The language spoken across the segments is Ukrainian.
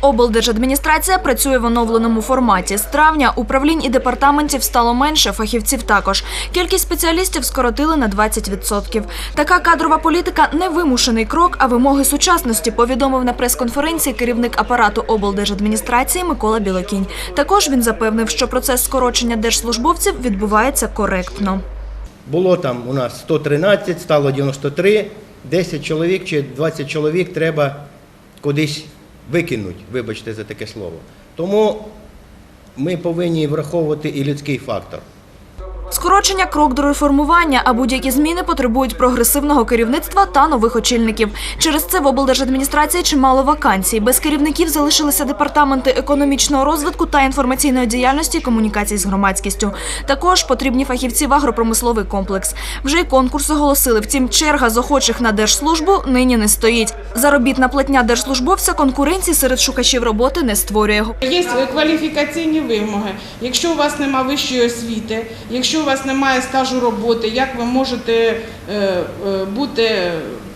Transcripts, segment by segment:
Облдержадміністрація працює в оновленому форматі. З травня управлінь і департаментів стало менше, фахівців також. Кількість спеціалістів скоротили на 20%. Така кадрова політика не вимушений крок, а вимоги сучасності, повідомив на прес-конференції керівник апарату облдержадміністрації Микола Білокінь. Також він запевнив, що процес скорочення держслужбовців відбувається коректно. Було там у нас 113, стало 93, 10 чоловік чи 20 чоловік треба кудись викинути, вибачте за таке слово. Тому ми повинні враховувати і людський фактор. Скорочення крок до реформування, а будь-які зміни потребують прогресивного керівництва та нових очільників. Через це в облдержадміністрації чимало вакансій. Без керівників залишилися департаменти економічного розвитку та інформаційної діяльності і комунікацій з громадськістю. Також потрібні фахівці в агропромисловий комплекс. Вже й конкурс оголосили. Втім, черга з охочих на держслужбу нині не стоїть. Заробітна платня держслужбовця конкуренції серед шукачів роботи не створює. Є кваліфікаційні вимоги. Якщо у вас немає вищої освіти, якщо у вас немає стажу роботи, як ви можете е, е, бути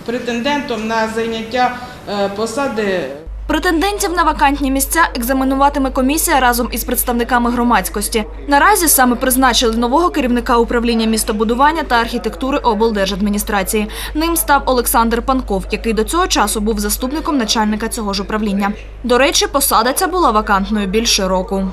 претендентом на зайняття е, посади Претендентів на вакантні місця екзаменуватиме комісія разом із представниками громадськості. Наразі саме призначили нового керівника управління містобудування та архітектури облдержадміністрації. Ним став Олександр Панков, який до цього часу був заступником начальника цього ж управління. До речі, посада ця була вакантною більше року.